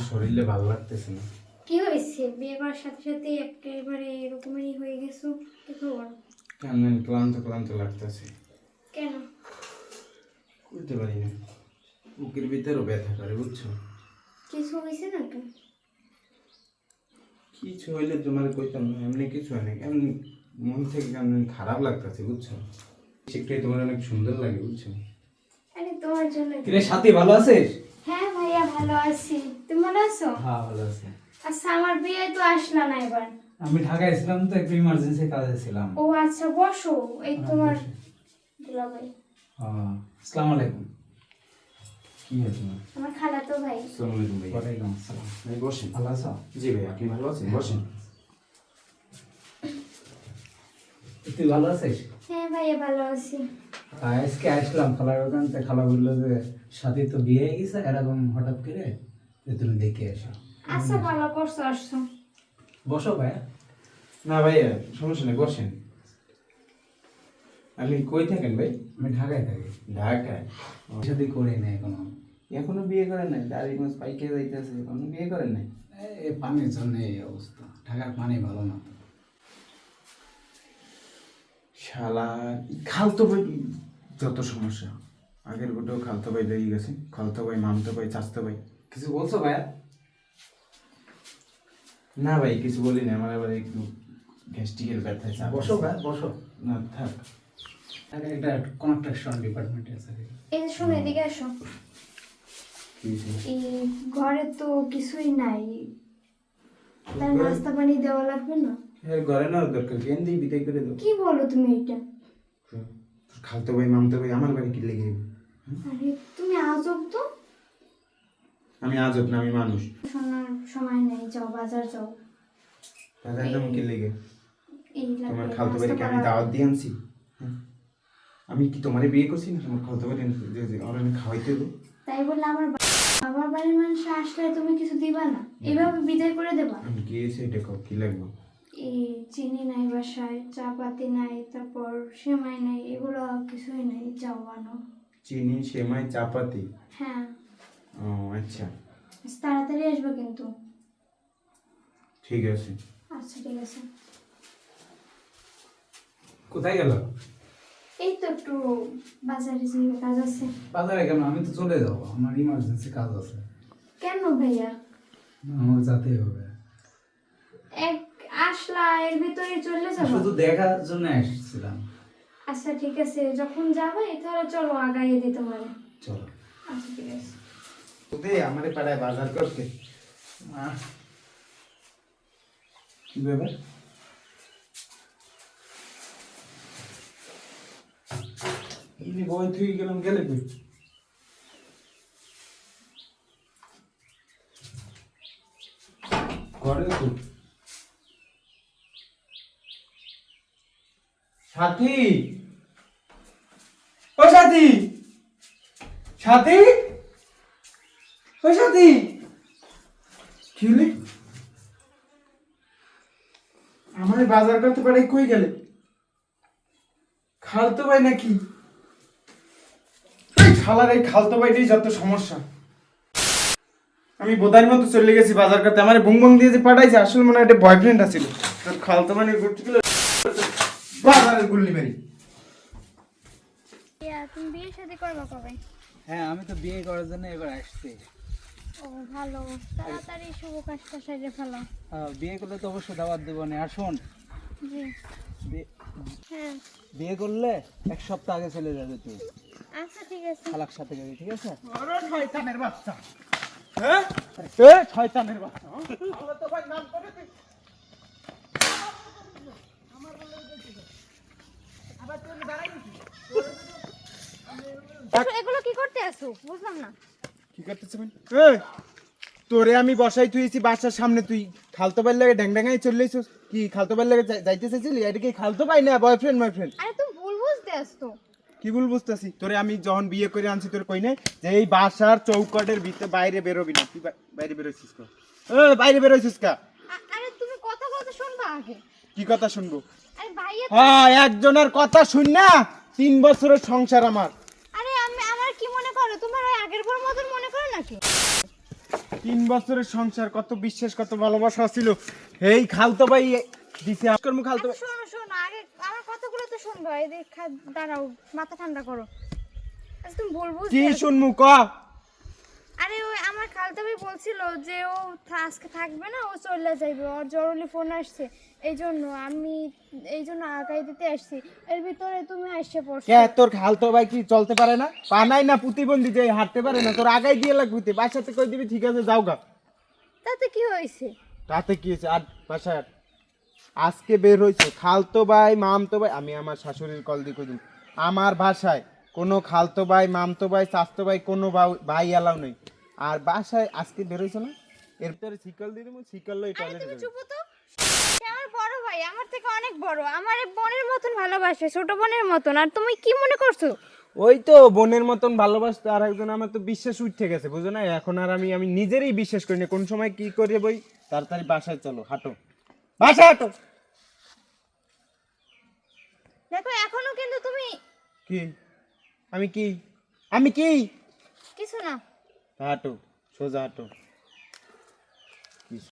শরীরে ভালো লাগতেছে না। কি হয়েছে? বিয়ে করার সাথে সাথে একেবারে এরকমই হয়ে গেছো? কি খবর? কেমন ক্লান্ত ক্লান্ত লাগতেছে। কেন? বুঝতে পারি না। বুকের ভিতরেও ব্যথা করে বুঝছ? কিছু হয়েছে নাকি? কিছু হইলে তোমার কইতাম না এমনি কিছু হয় না কেমন মন থেকে কেমন খারাপ লাগতেছে বুঝছ? শিখতে তোমার অনেক সুন্দর লাগে বুঝছ? আরে তোমার জন্য কিরে সাথী ভালো আছিস? হ্যাঁ ভাইয়া ভালো আছি। তুমি ভালো আছো? হ্যাঁ ভালো আছি। আচ্ছা আমার বিয়ে তো আসলা না এবার। আমি ঢাকায় ছিলাম তো একটু ইমার্জেন্সি কাজে ছিলাম। ও আচ্ছা বসো। এই তোমার দুলাভাই হ্যাঁ, আসসালামু আলাইকুম। কি হয় আমার খালা তো ভাই। আসসালামু আলাইকুম ভাই ওয়ালাইকুম আসসালাম। ভাই বসেন। ভালো আছো? জি ভাই আপনি ভালো আছেন? বসেন। তুই ভালো আছিস? হ্যাঁ ভাইয়া ভালো আছি। আজকে আসলাম খালার ওখান থেকে খালা বলল যে সাথী তো বিয়ে হয়ে গেছে এরকম হঠাৎ করে? যে তুমি দেখে এসো। আচ্ছা ভালো করছ আসছো। বসো ভাই না ভাইয়া সমস্যা নেই বসেন। আপনি কই থাকেন ভাই? আমি ঢাকায় থাকি। ঢাকায়? সাথে করি না এখনও এখনও বিয়ে করেন নাই? দাড়ি মাছ পাইকে যাইতেছে এখনও বিয়ে করেন নাই? এই পানির জন্য এই অবস্থা। ঢাকার পানি ভালো না শালা খালতো ভাই যত সমস্যা। আগের গোটেও খালতো ভাই রয়ে গেছে। খালতো ভাই মামতো ভাই চাচতো ভাই। কিছু বলছো ভাইয়া? না ভাই কিছু বলি না আমার আবার একটু গ্যাস্ট্রিকের ব্যথা চাপ বসো ভাই বসো। না থাক। আরে এটা কনস্ট্রাকশন ডিপার্টমেন্টে আছে। এই শোনো এদিকে আসো। এই ঘরে তো কিছুই নাই। তার নাস্তা পানি দেওয়া লাগবে না? এর ঘরে নেওয়ার দরকার জ্ঞান দিয়ে বিদায় করে দেবো কি বলো তুমি এটা? খালতো ভাই মামতো ভাই আমার বাড়ি কি লেগে? আরে তুমি আজব তো। আমি আজব না আমি মানুষ। শোনার সময় নেই যাও বাজার যাও। বাজার দাম কি লেগে? তোমার খালতো নাস্তা বাড়িকে আমি দাওয়াত দিয়ে আনছি। হ্যাঁ? আমি কি তোমারে বিয়ে করছি না? তোমার খালতো আমার আমি খাওয়াইতে দেবো। তাই বলে আমার বা- আমার বাড়ির মানুষ আসলে তুমি কিছু দিবা না? এভাবে বিদায় করে দেবা? আমি গিয়েছি এটা কি লাগবে? এই চিনি নাই বাসায় চা পাতি নাই তারপর সেমাই নাই এগুলো কিছুই নাই যাও বানো চিনি সেমাই চাপাতি? হ্যাঁ। ও আচ্ছা। তাড়াতাড়ি আসবে কিন্তু। ঠিক আছে। আচ্ছা ঠিক আছে। কোথায় গেল? এই তো একটু বাজারে যে কাজ আছে। বাজারে কেন? আমি তো চলে যাব। আমার ইমার্জেন্সি কাজ আছে। কেন ভাইয়া? আমার যেতেই হবে। এর ভিতরে চলে যাব? শুধু দেখার জন্য এসেছিলাম। আচ্ছা ঠিক আছে। যখন যাবে তাহলে চলো আগাইয়ে দিতে পারে চলো। আচ্ছা ঠিক আছে। দে আমারে পাড়ায় বাজার করতে। কি ব্যাপার? এমনি বই তুই গেলাম গেলে কই? ঘরে তো সাথী? ও সাথী? সাথী? ও সাথী? কি হলে? আমার বাজার করতে পারে কই গেলে? খালতো ভাই নাকি? খালার এই খালতো ভাইটাই যত সমস্যা। আমি বোধার মতো চলে গেছি বাজার করতে, আমার বুং বুং দিয়ে যে পাঠাইছে, আসলে মনে হয় একটা বয়ফ্রেন্ড আছিল তোর খালতো মানে ঘুরতে গেলে বাজারের গুল্লি মারি। তুমি বিয়ে শাদী করবা কবে? হ্যাঁ আমি তো বিয়ে করার জন্য এবার আসছি। ও ভালো। তাড়াতাড়ি শুভ কাজটা সেরে ফেলো। বিয়ে করলে তো অবশ্যই দাওয়াত দেবো না। আর শোন জি। হ্যাঁ। বিয়ে করলে এক সপ্তাহ আগে চলে যাবে তুই। আচ্ছা ঠিক আছে। খালাক সাথে যাবি ঠিক আছে? আরে শয়তানের বাচ্চা। হ্যাঁ? এ শয়তানের বাচ্চা। আল্লাহ তো ভাই নাম করে তুই এগুলো কি বুঝলাম না। কি করতেছ এই তোরে আমি বসাই তুইছি বাসার সামনে তুই খালতো ভাইয়ের লাগে ড্যাং ড্যাঙাই চলে এসেছিস কি খালতো ভাইয়ের লাগে যাইতে চাইছিলি? এটা কি খালতো ভাই না বয়ফ্রেন্ড বয়ফ্রেন্ড আরে তুমি ভুল বুঝতে আসতো। কি ভুল বুঝতেছি? তোরে আমি যখন বিয়ে করে আনছি তোর কই নাই? যে এই বাসার চৌকটের ভিতরে বাইরে বেরোবি না। তুই বাই- বাইরে বেরোইছিস কা? এ বাইরে বেরোইছিস কা? আরে তুমি কথা বলতে শুনবা আগে। কি কথা শুনব? আরে ভাইয়া হ্যাঁ একজনের কথা শুন না তিন বছরের সংসার আমার আরে আমি আমার কি মনে করো তোমার ওই আগের পর মতন মনে করো নাকি তিন বছরের সংসার কত বিশ্বাস কত ভালোবাসা ছিল। এই খালতো ভাই দিছে আজকের মুখ খালতো ভাই। শোনো শোনো আগে আমার কতগুলো তো শুনব? এই দেখ দাঁড়াও মাথা ঠান্ডা করো। আচ্ছা তুমি বলব কি শুনমু ক। আরে ওই আমার খালতা ভাই বলছিল যে ও আজকে থাকবে না ও চলে যাইবে ওর জরুরি ফোন আসছে। এই জন্য আমি এই জন্য আগাই দিতে আসছি। এর ভিতরে তুমি আসছে পড়ছো। কে তোর খালতো ভাই কি চলতে পারে না? পানাই না প্রতিবন্ধী যে হাঁটতে পারে না তোর আগাই দিয়ে লাগবে বাসাতে কই দিবি? ঠিক আছে যাও গা। তাতে কি হয়েছে? তাতে কি হয়েছে? আর আট। আজকে বের হয়েছে খালতো ভাই মামতো ভাই। আমি আমার শাশুড়ির কল দিয়ে কই আমার ভাষায় কোনো খালতো ভাই মামতো ভাই চাস্তো ভাই কোনো ভাই- ভাই এলাও নেই। আর বাসায় আজকে বের হয়েছে না? এর ভিতরে শিকল দিয়ে দেবো শিকল লই টয়লেটে তুমি চুপ তো আমার বড় ভাই আমার থেকে অনেক বড়। আমার বোনের মতন ভালোবাসে ছোট বোনের মতন। আর তুমি কি মনে করছ? ওই তো বোনের মতন ভালোবাসতো আর একজন আমার তো বিশ্বাস উঠে গেছে বুঝো না? এখন আর আমি আমি নিজেরই বিশ্বাস করি না কোন সময় কি করে বই? তাড়াতাড়ি বাসায় চলো হাঁটো। বাসায় হাঁটো! দেখো এখনও কিন্তু তুমি কি? আমি কি? আমি কি? হাঁটো সোজা হাঁটো